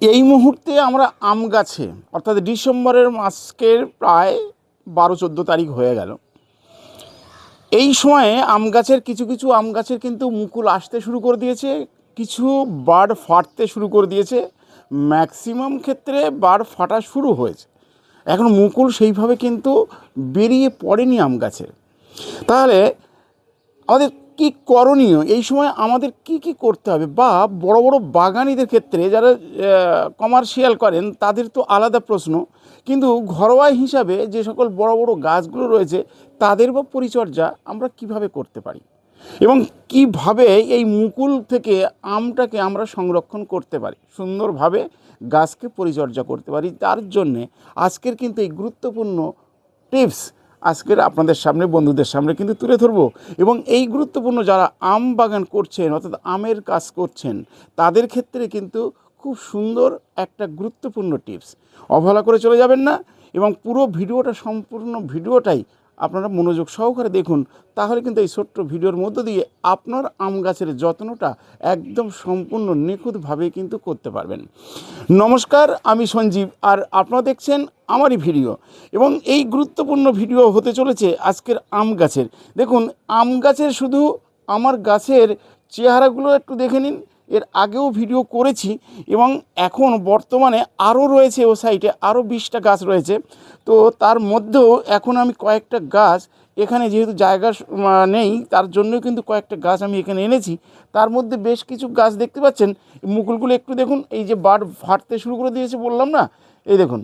এই মুহূর্তে আমরা আম গাছে, অর্থাৎ ডিসেম্বরের মাসকের প্রায় বারো, চোদ্দ তারিখ হয়ে গেল। এই সময়ে আম গাছের কিছু কিছু আম গাছের কিন্তু মুকুল আসতে শুরু করে দিয়েছে, কিছু বার্ড ফাটতে শুরু করে দিয়েছে। ম্যাক্সিমাম ক্ষেত্রে বার্ড ফাটা শুরু হয়েছে। এখন মুকুল সেইভাবে কিন্তু বেরিয়ে পড়েনি আম গাছের। তাহলে আমাদের কি করণীয়? এই সময় আমাদের কি কি করতে হবে? বা বড় বড় বাগানিদের ক্ষেত্রে যারা কমার্শিয়াল করেন, তাদের তো আলাদা প্রশ্ন। কিন্তু ঘরোয়া হিসাবে যে সকল বড় বড় গাছগুলো রয়েছে, তাদের বা পরিচর্যা আমরা কীভাবে করতে পারি? এবং কীভাবে এই মুকুল থেকে আমটাকে আমরা সংরক্ষণ করতে পারি? সুন্দরভাবে গাছকে পরিচর্যা করতে পারি। তার জন্যে আজকের কিন্তু এই গুরুত্বপূর্ণ টিপস আজকের আপনাদের সামনে, বন্ধুদের সামনে কিন্তু তুলে ধরবো। এবং এই গুরুত্বপূর্ণ যারা আম বাগান করছেন, অর্থাৎ আমের কাজ করছেন, তাদের ক্ষেত্রে কিন্তু খুব সুন্দর একটা গুরুত্বপূর্ণ টিপস। অবহেলা করে চলে যাবেন না এবং পুরো ভিডিওটা, সম্পূর্ণ ভিডিওটাই আপনারা মনোযোগ সহকারে দেখুন, তাহলে কিন্তু এই ছোট্ট ভিডিওর মধ্য দিয়ে আপনার আম গাছের যত্নটা একদম সম্পূর্ণ নিখুঁতভাবে কিন্তু করতে পারবেন। নমস্কার, আমি সঞ্জীব, আর আপনারা দেখছেন আমারই ভিডিও। এবং এই গুরুত্বপূর্ণ ভিডিও হতে চলেছে আজকের আম গাছের। দেখুন, আম গাছের শুধু আমার গাছের চেহারাগুলো একটু দেখে নিন এর আগেও ভিডিও করেছি এবং এখন বর্তমানে আরও রয়েছে ও সাইটে আরও বিশটা গাছ রয়েছে। তো তার মধ্যেও এখন আমি কয়েকটা গাছ এখানে যেহেতু জায়গা নেই, তার জন্য কিন্তু কয়েকটা গাছ আমি এখানে এনেছি। তার মধ্যে বেশ কিছু গাছ দেখতে পাচ্ছেন। মুকুলগুলো একটু দেখুন, এই যে বার্ড ফাটতে শুরু করে দিয়েছে বললাম না? এই দেখুন,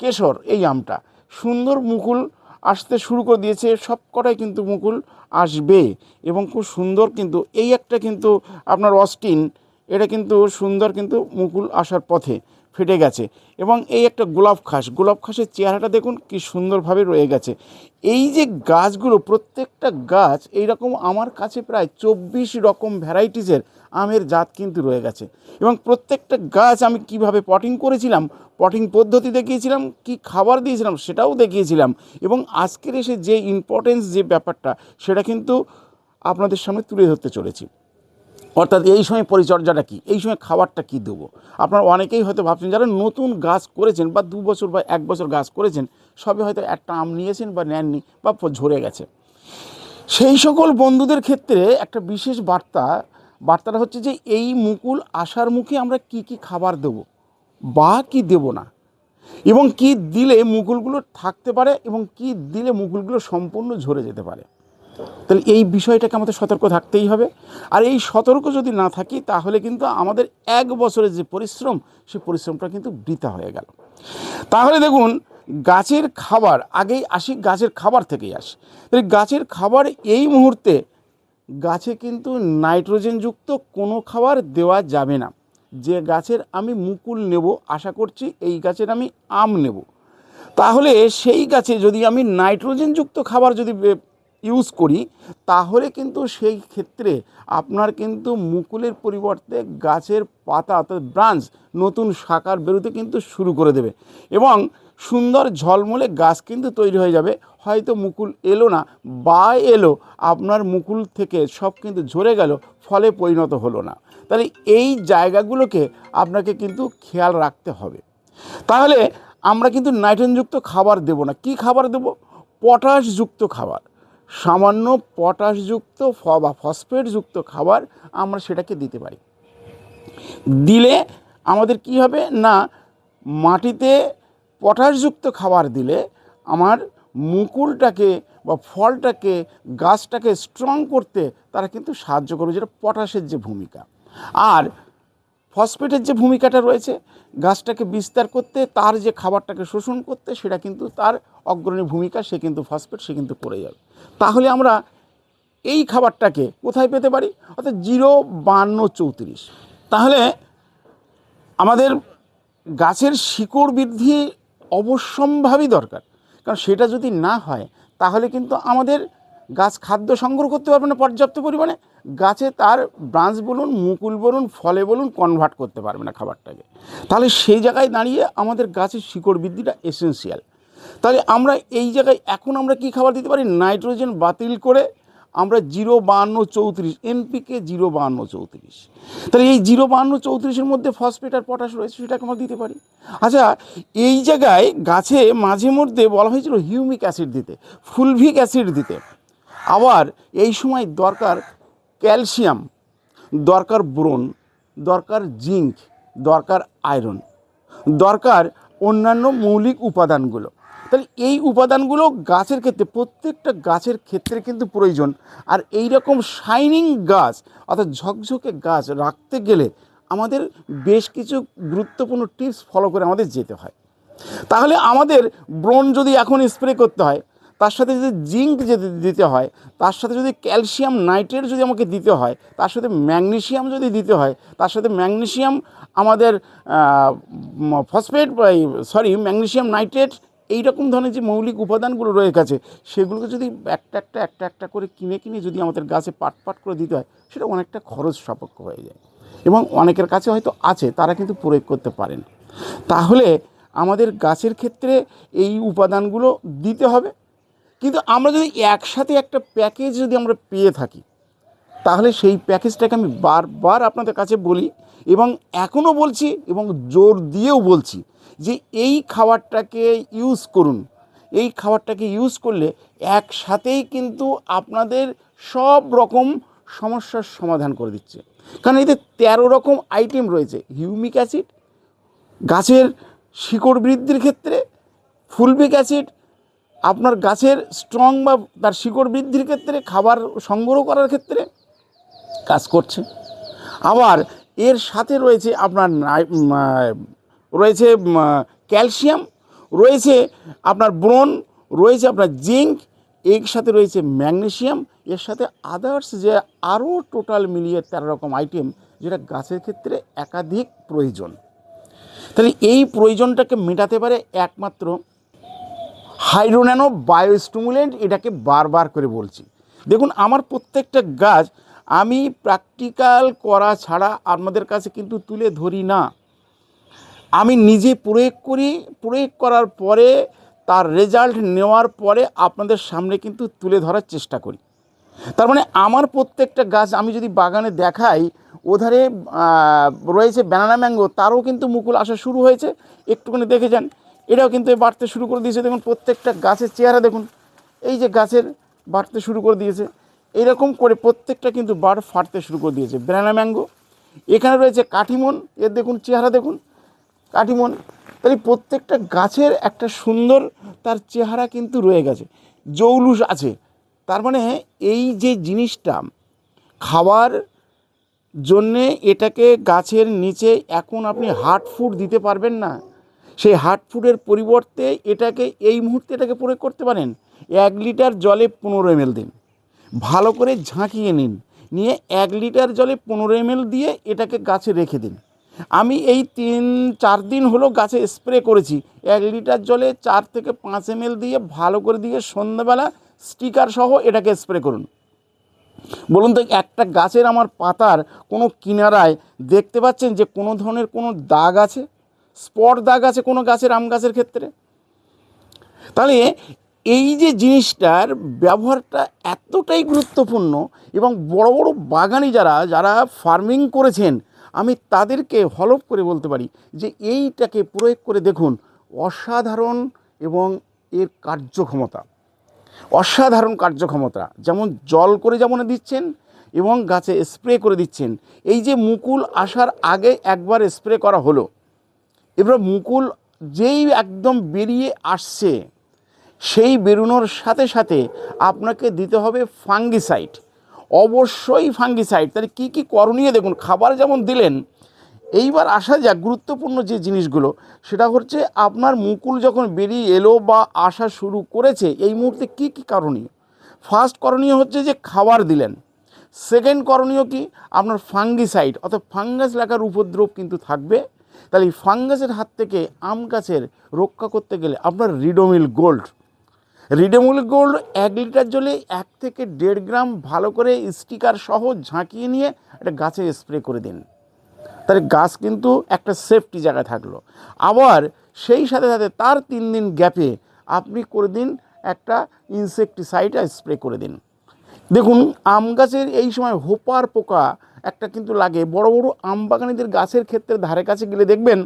কেশর, এই আমটা। সুন্দর মুকুল আসতে শুরু করে দিয়েছে, সব কটাই কিন্তু মুকুল আসবে এবং খুব সুন্দর কিন্তু। এই একটা কিন্তু আপনার অস্টিন এটা কিন্তু সুন্দর কিন্তু মুকুল আসার পথে ফেটে গেছে। এবং এই একটা গোলাপ খাস, গোলাপ খাসের চেহারাটা দেখুন কি সুন্দরভাবে রয়ে গেছে। এই যে গাছগুলো, প্রত্যেকটা গাছ এই রকম আমার কাছে প্রায় চব্বিশ রকম ভ্যারাইটিসের আমের জাত কিন্তু রয়ে গেছে। এবং প্রত্যেকটা গাছ আমি কীভাবে পটিং করেছিলাম পটিং পদ্ধতি দেখিয়েছিলাম, কি খাবার দিয়েছিলাম সেটাও দেখিয়েছিলাম। এবং আজকের এসে যে ইম্পর্টেন্স যে ব্যাপারটা, সেটা কিন্তু আপনাদের সামনে তুলে ধরতে চলেছি। অর্থাৎ এই সময় পরিচর্যাটা কি? এই সময় খাবারটা কি দেবো? আপনারা অনেকেই হয়তো ভাবছেন, যারা নতুন গাছ করেছেন বা দু বছর বা এক বছর গাছ করেছেন, সবে হয়তো একটা আম নিয়েছেন বা নেননি বা ঝরে গেছে। সেই সকল বন্ধুদের ক্ষেত্রে একটা বিশেষ বার্তা, বার্তাটা হচ্ছে যে এই মুকুল আসার মুখে আমরা কি কি খাবার দেব বা কি দেব না? এবং কি দিলে মুকুলগুলো থাকতে পারে এবং কি দিলে মুকুলগুলো সম্পূর্ণ ঝরে যেতে পারে? তাহলে এই বিষয়টাকে আমাদের সতর্ক থাকতেই হবে। আর এই সতর্ক যদি না থাকি, তাহলে কিন্তু আমাদের এক বছরের যে পরিশ্রম সেই পরিশ্রমটা কিন্তু বৃথা হয়ে গেল। তাহলে দেখুন, গাছের খাবার, আগেই আসি, গাছের খাবার থেকেই আসি। তাহলে গাছের খাবার এই মুহূর্তে গাছে কিন্তু নাইট্রোজেনযুক্ত কোনো খাবার দেওয়া যাবে না। যে গাছের আমি মুকুল নেব, আশা করছি এই গাছের আমি আম নেব। তাহলে সেই গাছে যদি আমি নাইট্রোজেনযুক্ত খাবার যদি ইউজ করি, তাহলে কিন্তু সেই ক্ষেত্রে আপনার কিন্তু মুকুলের পরিবর্তে গাছের পাতা অর্থাৎ ব্রাঞ্চ নতুন শাখার বেরোতে কিন্তু শুরু করে দেবে এবং সুন্দর ঝলমলে গাছ কিন্তু তৈরি হয়ে যাবে। হয়তো মুকুল এলো না বা এলো, আপনার মুকুল থেকে সব কিন্তু ঝরে গেল, ফলে পরিণত হলো না। তাহলে এই জায়গাগুলোকে আপনাকে কিন্তু খেয়াল রাখতে হবে। তাহলে আমরা কিন্তু নাইট্রোজেনযুক্ত খাবার দেব না। কি খাবার দেব? পটাশযুক্ত খাবার। সামান্য পটাশযুক্ত ফ বা ফসফেটযুক্ত খাবার আমরা সেটাকে দিতে পারি। দিলে আমাদের কি হবে? না, মাটিতে পটাশযুক্ত খাবার দিলে আমার মুকুলটাকে বা ফলটাকে, গাছটাকে স্ট্রং করতে তারা কিন্তু সাহায্য করবে, যেটা পটাশের যে ভূমিকা। আর ফসফেটের যে ভূমিকাটা রয়েছে, গাছটাকে বিস্তার করতে, তার যে খাবারটাকে শোষণ করতে, সেটা কিন্তু তার অগ্রণী ভূমিকা, সে কিন্তু ফসফেট, সে কিন্তু করে যাবে। তাহলে আমরা এই খাবারটাকে কোথায় পেতে পারি? অর্থাৎ জিরো বান্ন চৌত্রিশ। তাহলে আমাদের গাছের শিকড় বৃদ্ধি অবশ্যম্ভাবী দরকার। কারণ সেটা যদি না হয়, তাহলে কিন্তু আমাদের গাছ খাদ্য সংগ্রহ করতে পারবে না পর্যাপ্ত পরিমাণে। গাছে তার ব্রাঞ্চ বলুন, মুকুল বলুন, ফলে বলুন কনভার্ট করতে পারবে না খাবারটাকে। তাহলে সেই জায়গায় দাঁড়িয়ে আমাদের গাছের শিকড় বৃদ্ধিটা এসেন্সিয়াল তাহলে আমরা এই জায়গায় এখন আমরা কি খাবার দিতে পারি? নাইট্রোজেন বাতিল করে আমরা জিরো বাহান্ন চৌত্রিশ, এনপিকে জিরো বাহান্ন চৌত্রিশ। তাহলে এই জিরো বাহান্ন চৌত্রিশের মধ্যে ফসফেট আর পটাশ রয়েছে সেটাকে আমরা দিতে পারি। আচ্ছা এই জায়গায় গাছে মাঝে মধ্যে বলা হয়েছিল হিউমিক অ্যাসিড দিতে, ফুলভিক অ্যাসিড দিতে। আবার এই সময় দরকার ক্যালসিয়াম, দরকার ব্রোন, দরকার জিঙ্ক, দরকার আয়রন, দরকার অন্যান্য মৌলিক উপাদানগুলো। তাহলে এই উপাদানগুলো গাছের ক্ষেত্রে, প্রত্যেকটা গাছের ক্ষেত্রে কিন্তু প্রয়োজন। আর এই রকম শাইনিং গাছ, অর্থাৎ ঝকঝকে গাছ রাখতে গেলে আমাদের বেশ কিছু গুরুত্বপূর্ণ টিপস ফলো করে আমাদের যেতে হয়। তাহলে আমাদের ব্রোন যদি এখন স্প্রে করতে হয়, তার সাথে যদি জিঙ্ক যদি দিতে হয়, তার সাথে যদি ক্যালসিয়াম নাইট্রেট যদি আমাকে দিতে হয়, তার সাথে ম্যাগনেসিয়াম যদি দিতে হয়, তার সাথে ম্যাগনেসিয়াম আমাদের ফসফেট সরি ম্যাগনেশিয়াম নাইট্রেট এই রকম ধরনের যে মৌলিক উপাদানগুলো রয়ে গেছে, সেগুলোকে যদি একটা একটা একটা একটা করে কিনে কিনে যদি আমাদের গাছে পাট পাট করে দিতে হয়, সেটা অনেকটা খরচ সাপেক্ষ হয়ে যায়। এবং অনেকের কাছে হয়তো আছে, তারা কিন্তু প্রয়োগ করতে পারেন। তাহলে আমাদের গাছের ক্ষেত্রে এই উপাদানগুলো দিতে হবে। কিন্তু আমরা যদি একসাথে একটা প্যাকেজ যদি আমরা পেয়ে থাকি তাহলে সেই প্যাকেজটাকে আমি বারবার আপনাদের কাছে বলি এবং এখনও বলছি এবং জোর দিয়েও বলছি যে এই খাবারটাকে ইউজ করুন। এই খাবারটাকে ইউজ করলে একসাথেই কিন্তু আপনাদের সব রকম সমস্যার সমাধান করে দিচ্ছে। কারণ এতে তেরো রকম আইটেম রয়েছে হিউমিক অ্যাসিড গাছের শিকড় বৃদ্ধির ক্ষেত্রে ফুলবিক অ্যাসিড আপনার গাছের স্ট্রং বা তার শিকড় বৃদ্ধির ক্ষেত্রে, খাবার সংগ্রহ করার ক্ষেত্রে কাজ করছে। আবার এর সাথে রয়েছে আপনার রয়েছে ক্যালসিয়াম, রয়েছে আপনার ব্রোন রয়েছে আপনার জিঙ্ক, এর সাথে রয়েছে ম্যাগনেসিয়াম, এর সাথে আদার্স যে আরও টোটাল মিলিয়ে তেরো রকম আইটেম যেটা গাছের ক্ষেত্রে একাধিক প্রয়োজন। তাহলে এই প্রয়োজনটাকে মেটাতে পারে একমাত্র হাইড্রোন্যানো বায়োস্টিমুলেন্ট এটাকে বারবার করে বলছি। দেখুন, আমার প্রত্যেকটা গাছ আমি প্র্যাকটিক্যাল করা ছাড়া আপনাদের কাছে কিন্তু তুলে ধরি না। আমি নিজে প্রয়োগ করি, প্রয়োগ করার পরে, তার রেজাল্ট নেওয়ার পরে আপনাদের সামনে কিন্তু তুলে ধরার চেষ্টা করি। তার মানে আমার প্রত্যেকটা গাছ আমি যদি বাগানে দেখাই, ওধারে রয়েছে ব্যানানা ম্যাঙ্গো তারও কিন্তু মুকুল আসা শুরু হয়েছে। একটুখানি দেখে যান, এটাও কিন্তু বাড়তে শুরু করে দিয়েছে। দেখুন, প্রত্যেকটা গাছের চেহারা দেখুন, এই যে গাছের বাড়তে শুরু করে দিয়েছে। এইরকম করে প্রত্যেকটা কিন্তু বার ফাটতে শুরু করে দিয়েছে। ব্যানানা ম্যাঙ্গো, এখানে রয়েছে কাঠিমন, এর দেখুন চেহারা দেখুন, কাঠিমন। তাহলে প্রত্যেকটা গাছের একটা সুন্দর তার চেহারা কিন্তু রয়ে গেছে, জৌলুস আছে। তার মানে এই যে জিনিসটা খাবার জন্যে এটাকে গাছের নিচে এখন আপনি হার্ড ফুড দিতে পারবেন না। সেই হার্ড ফুডের পরিবর্তে এটাকে এই মুহূর্তে এটাকে প্রয়োগ করতে পারেন, এক লিটার জলে পনেরো এমএল দিন। ভালো করে ঝাঁকিয়ে নিন। নিয়ে এক লিটার জলে পনেরো এমএল দিয়ে এটাকে গাছে রেখে দিন। আমি এই তিন, চার দিন হলো গাছে স্প্রে করেছি। এক লিটার জলে চার থেকে পাঁচ এমএল দিয়ে ভালো করে দিয়ে সন্ধ্যাবেলা স্টিকার সহ এটাকে স্প্রে করুন। বলুন তো, একটা গাছের আমার পাতার কোনো কিনারায় দেখতে পাচ্ছেন যে কোনো ধরনের কোনো দাগ আছে? স্পট দাগ আছে কোনো গাছের, আম গাছের ক্ষেত্রে? তাহলে এই যে জিনিসটার ব্যবহারটা এতটাই গুরুত্বপূর্ণ এবং বড় বড় বাগানি যারা যারা ফার্মিং করেছেন, আমি তাদেরকে হলফ করে বলতে পারি যে এইটাকে প্রয়োগ করে দেখুন, অসাধারণ এবং এর কার্যক্ষমতা। অসাধারণ কার্যক্ষমতা, যেমন জল করে যেমন দিচ্ছেন এবং গাছে স্প্রে করে দিচ্ছেন। এই যে মুকুল আসার আগে একবার স্প্রে করা হলো, এবার মুকুল যেই একদম বেরিয়ে আসছে সেই বেরোনোর সাথে সাথে আপনাকে দিতে হবে ফাঙ্গিসাইড। অবশ্যই ফাঙ্গিসাইড। তাহলে কী কী করণীয়? দেখুন, খাবার যেমন দিলেন, এইবার আসা যাক গুরুত্বপূর্ণ যে জিনিসগুলো, সেটা হচ্ছে আপনার মুকুল যখন বেরিয়ে এলো বা আসা শুরু করেছে, এই মুহূর্তে কী কী করণীয়? ফার্স্ট করণীয় হচ্ছে যে খাবার দিলেন। সেকেন্ড করণীয় কি? আপনার ফাঙ্গিসাইড, অর্থাৎ ফাঙ্গাস লাগার উপদ্রব কিন্তু থাকবে। তাহলে এই ফাঙ্গাসের হাত থেকে আম গাছের রক্ষা করতে গেলে আপনার রিডোমিল গোল্ড রিডোমিল গোল্ড এক লিটার জলে এক থেকে দেড় গ্রাম ভালো করে স্টিকার সহ ঝাঁকিয়ে নিয়ে একটা গাছে স্প্রে করে দিন। তাহলে গাছ কিন্তু একটা সেফটি জায়গায় থাকল। আবার সেই সাথে সাথে তার তিন দিন গ্যাপে আপনি করে দিন একটা ইনসেকটিসাইড স্প্রে করে দিন। দেখুন, আম গাছের এই সময় হোপার পোকা একটা কিন্তু লাগে। বড় বড় আম বাগানিদের গাছের ক্ষেত্রে ধারে কাছে গেলে দেখবেন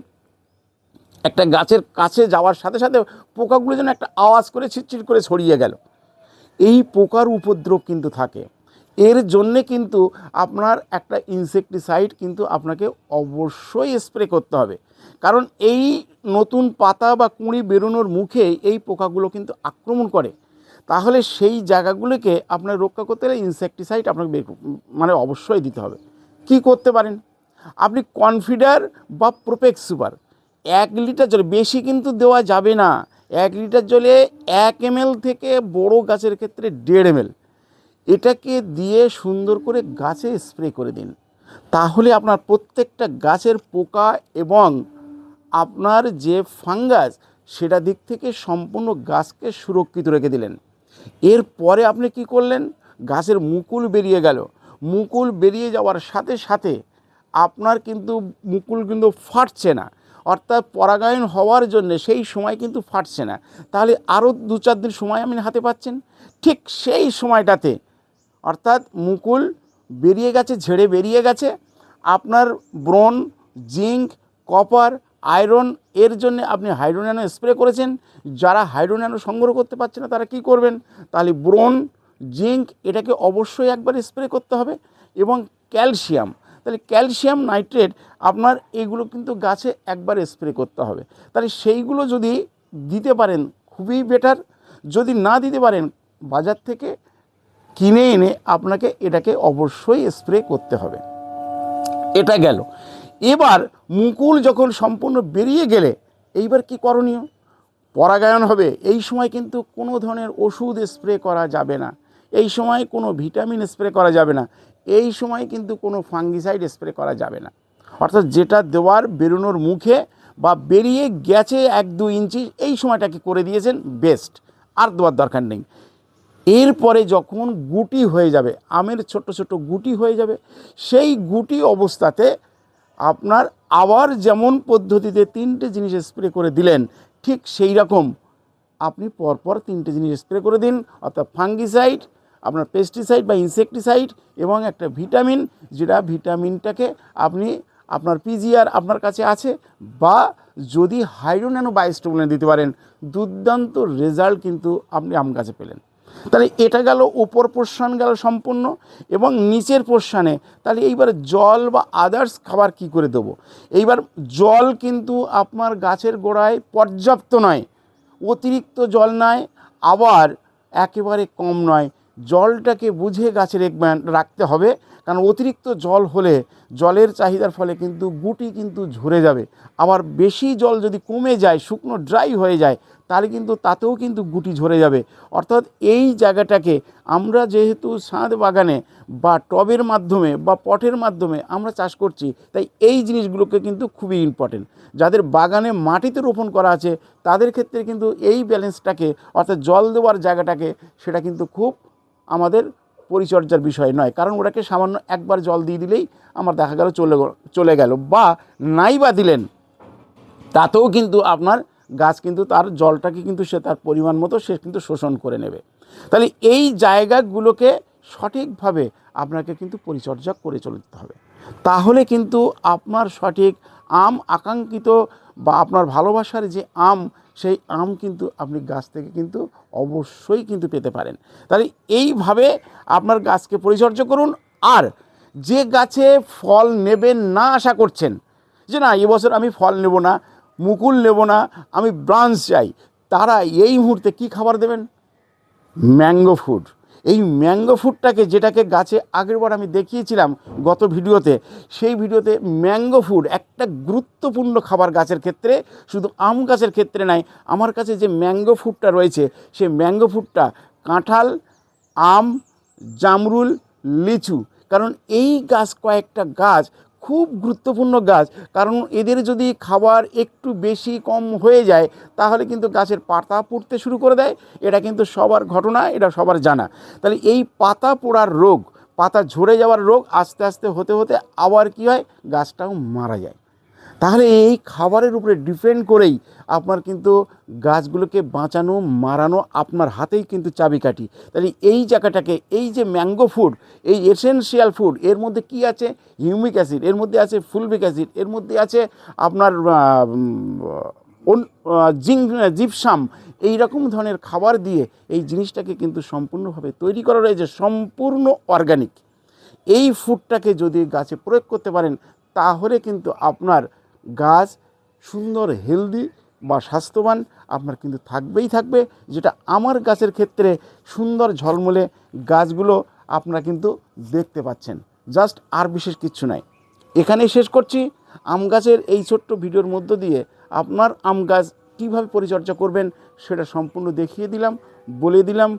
একটা গাছের কাছে যাওয়ার সাথে সাথে পোকাগুলো যেন একটা আওয়াজ করে ছিটছিট করে ছড়িয়ে গেল। এই পোকার উপদ্রব কিন্তু থাকে। এর জন্যে কিন্তু আপনার একটা ইনসেকটিসাইড কিন্তু আপনাকে অবশ্যই স্প্রে করতে হবে। কারণ এই নতুন পাতা বা কুঁড়ি বেরোনোর মুখে এই পোকাগুলো কিন্তু আক্রমণ করে। তাহলে সেই জায়গাগুলোকে আপনার রক্ষা করতে গেলে ইনসেকটিসাইড আপনাকে মানে অবশ্যই দিতে হবে। কি করতে পারেন? আপনি কনফিডার বা প্রোপেক্স সুপার এক লিটার জলে, বেশি কিন্তু দেওয়া যাবে না। এক লিটার জলে এক এম থেকে বড় গাছের ক্ষেত্রে দেড় এম এটাকে দিয়ে সুন্দর করে গাছে স্প্রে করে দিন। তাহলে আপনার প্রত্যেকটা গাছের পোকা এবং আপনার যে ফাঙ্গাস, সেটা দিক থেকে সম্পূর্ণ গাছকে সুরক্ষিত রেখে দিলেন। এরপরে আপনি কি করলেন? গাছের মুকুল বেরিয়ে গেল। মুকুল বেরিয়ে যাওয়ার সাথে সাথে আপনার কিন্তু, মুকুল কিন্তু ফাটছে না। অর্থাৎ পরাগায়ন হওয়ার জন্য সেই সময় কিন্তু ফাটছে না। তাহলে আরও দু চার দিন সময় আপনি হাতে পাচ্ছেন। ঠিক সেই সময়টাতে অর্থাৎ মুকুল বেরিয়ে গেছে, ঝেড়ে বেরিয়ে গেছে। আপনার ব্রন জিঙ্ক, কপার, আয়রন এর জন্য আপনি হাইড্রোন্যানো স্প্রে করেছেন। যারা হাইড্রোন্যানো সংগ্রহ করতে পারছে না, তারা কি করবেন? তাহলে ব্রন জিঙ্ক এটাকে অবশ্যই একবার স্প্রে করতে হবে এবং ক্যালসিয়াম। তাহলে ক্যালসিয়াম নাইট্রেট আপনার এগুলো কিন্তু গাছে একবার স্প্রে করতে হবে। তাহলে সেইগুলো যদি দিতে পারেন খুবই বেটার যদি না দিতে পারেন বাজার থেকে কিনে এনে আপনাকে এটাকে অবশ্যই স্প্রে করতে হবে। এটা গেল। এবার মুকুল যখন সম্পূর্ণ বেরিয়ে গেলে এইবার কি করণীয়? পরাগায়ন হবে। এই সময় কিন্তু কোনো ধরনের ওষুধ স্প্রে করা যাবে না। এই সময় কোনো ভিটামিন স্প্রে করা যাবে না। এই সময় কিন্তু কোনো ফাঙ্গিসাইড স্প্রে করা যাবে না। অর্থাৎ যেটা দেওয়ার বেরোনোর মুখে বা বেরিয়ে গেছে এক দু ইঞ্চি, এই সময়টাকে করে দিয়েছেন, বেস্ট। আর দেওয়ার দরকার নেই। এরপরে যখন গুটি হয়ে যাবে, আমের ছোট ছোট গুটি হয়ে যাবে, সেই গুটি অবস্থাতে আপনার আবার যেমন পদ্ধতিতে তিনটে জিনিস স্প্রে করে দিলেন, ঠিক সেই রকম আপনি পরপর তিনটে জিনিস স্প্রে করে দিন, অর্থাৎ ফাঙ্গিসাইড আপনার পেস্টিসাইড বা ইনসেকটিসাইড এবং একটা ভিটামিন যেটা ভিটামিনটাকে আপনি আপনার পিজিআর আপনার কাছে আছে বা যদি হাইড্রোন্যানো বায়োস্টোবলেন দিতে পারেন, দুর্দান্ত রেজাল্ট কিন্তু আপনি আম গাছে পেলেন। তাহলে এটা গেল, উপর পোর্শন গেল সম্পূর্ণ এবং নিচের পোর্শনে তাহলে এইবার জল বা আদার্স খাবার কি করে দেবো? এইবার জল কিন্তু আপনার গাছের গোড়ায় পর্যাপ্ত নয়, অতিরিক্ত জল নয়, আবার একেবারে কম নয় জলটাকে বুঝে গাছে রাখবেন রাখতে হবে। কারণ অতিরিক্ত জল হলে জলের চাহিদার ফলে কিন্তু গুটি কিন্তু ঝরে যাবে। আবার বেশি জল যদি কমে যায়, শুকনো ড্রাই হয়ে যায়, তাহলে কিন্তু তাতেও কিন্তু গুটি ঝরে যাবে। অর্থাৎ এই জায়গাটাকে আমরা যেহেতু ছাদ বাগানে বা টবের মাধ্যমে বা পটের মাধ্যমে আমরা চাষ করছি, তাই এই জিনিসগুলোকে কিন্তু খুবই ইম্পর্টেন্ট যাদের বাগানে মাটিতে রোপণ করা আছে, তাদের ক্ষেত্রে কিন্তু এই ব্যালেন্সটাকে অর্থাৎ জল দেওয়ার জায়গাটাকে, সেটা কিন্তু খুব আমাদের পরিচর্যার বিষয় নয়। কারণ ওটাকে সামান্য একবার জল দিয়ে দিলেই আমার দেখা গেল চলে চলে গেল বা নাই বা দিলেন, তাতেও কিন্তু আপনার গাছ কিন্তু তার জলটাকে কিন্তু সে তার পরিমাণ মতো সে কিন্তু শোষণ করে নেবে। তাহলে এই জায়গাগুলোকে সঠিকভাবে আপনাকে কিন্তু পরিচর্যা করে চলতে হবে। তাহলে কিন্তু আপনার সঠিক আম আকাঙ্ক্ষিত বা আপনার ভালোবাসার যে আম, সেই আম কিন্তু আপনি গাছ থেকে কিন্তু অবশ্যই কিন্তু পেতে পারেন। তাহলে এইভাবে আপনার গাছকে পরিচর্যা করুন। আর যে গাছে ফল নেবেন না আশা করছেন, যে না, এবছর আমি ফল নেব না, মুকুল নেব না, আমি ব্রাঞ্চ চাই, তারা এই মুহূর্তে কি খাবার দেবেন? Mango food. এই ম্যাঙ্গো ফুডটাকে যেটাকে গাছে আগেরবার আমি দেখিয়েছিলাম গত ভিডিওতে, সেই ভিডিওতে ম্যাঙ্গো ফুড একটা গুরুত্বপূর্ণ খাবার গাছের ক্ষেত্রে, শুধু আম গাছের ক্ষেত্রে নাই, আমার কাছে যে ম্যাঙ্গো ফুডটা রয়েছে, সেই ম্যাঙ্গো ফুডটা কাঁঠাল, আম, জামরুল, লিচু, কারণ এই গাছ কয়েকটা গাছ খুব গুরুত্বপূর্ণ গাছ। কারণ এদের যদি খাবার একটু বেশি কম হয়ে যায়, তাহলে কিন্তু গাছের পাতা পুড়তে শুরু করে দেয়। এটা কিন্তু সবার ঘটনা, এটা সবার জানা। তাহলে এই পাতা পোড়ার রোগ, পাতা ঝরে যাওয়ার রোগ আস্তে আস্তে হতে হতে আবার কি হয়? গাছটাও মারা যায়। তাহলে এই খাবারের উপরে ডিপেন্ড করেই আপনার কিন্তু গাছগুলোকে বাঁচানো, মারানো আপনার হাতেই কিন্তু চাবিকাঠি তাহলে এই জায়গাটাকে, এই যে ম্যাঙ্গো ফুড, এই এসেনশিয়াল ফুড, এর মধ্যে কি আছে? হিউমিক অ্যাসিড, এর মধ্যে আছে ফুলবিক অ্যাসিড, এর মধ্যে আছে আপনার জিং জিপসাম। এই রকম ধরনের খাবার দিয়ে এই জিনিসটাকে কিন্তু সম্পূর্ণভাবে তৈরি করা রয়েছে, সম্পূর্ণ অর্গানিক। এই ফুডটাকে যদি গাছে প্রয়োগ করতে পারেন, তাহলে কিন্তু আপনার গাছ সুন্দর হেলদি বা স্বাস্থ্যবান আপনার কিন্তু থাকবেই থাকবে, যেটা আমার গাছের ক্ষেত্রে সুন্দর ঝলমলে গাছগুলো আপনারা কিন্তু দেখতে পাচ্ছেন। জাস্ট আর বিশেষ কিচ্ছু নাই। এখানেই শেষ করছি। আম গাছের এই ছোট্ট ভিডিওর মধ্য দিয়ে আপনার আম গাছ কীভাবে পরিচর্যা করবেন সেটা সম্পূর্ণ দেখিয়ে দিলাম, বলে দিলাম,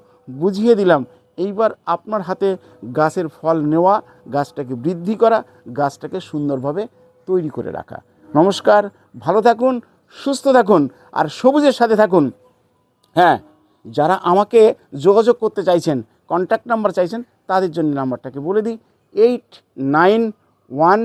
বুঝিয়ে দিলাম। এইবার আপনার হাতে গাছের ফল নেওয়া, গাছটাকে বৃদ্ধি করা, গাছটাকে সুন্দরভাবে তৈরি করে রাখা। নমস্কার, ভালো থাকুন, সুস্থ থাকুন, আর সবুজের সাথে থাকুন। হ্যাঁ যারা আমাকে যোগাযোগ করতে চাইছেন কন্ট্যাক্ট নাম্বার চাইছেন, তাদের জন্য নাম্বারটাকে বলে দিই eight nine one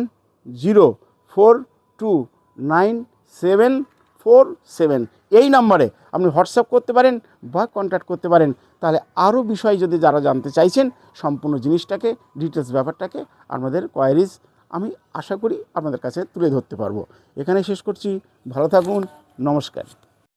zero four two nine seven four seven এই নাম্বারে আপনি হোয়াটসঅ্যাপ করতে পারেন বা কন্ট্যাক্ট করতে পারেন। তাহলে আরও বিষয় যদি যারা জানতে চাইছেন, সম্পূর্ণ জিনিসটাকে ডিটেলস ব্যাপারটাকে, আমাদের কোয়ারিজ আমি আশা করি আপনাদের কাছে তুলে ধরতে পারব। এখানে শেষ করছি। ভালো থাকুন। নমস্কার।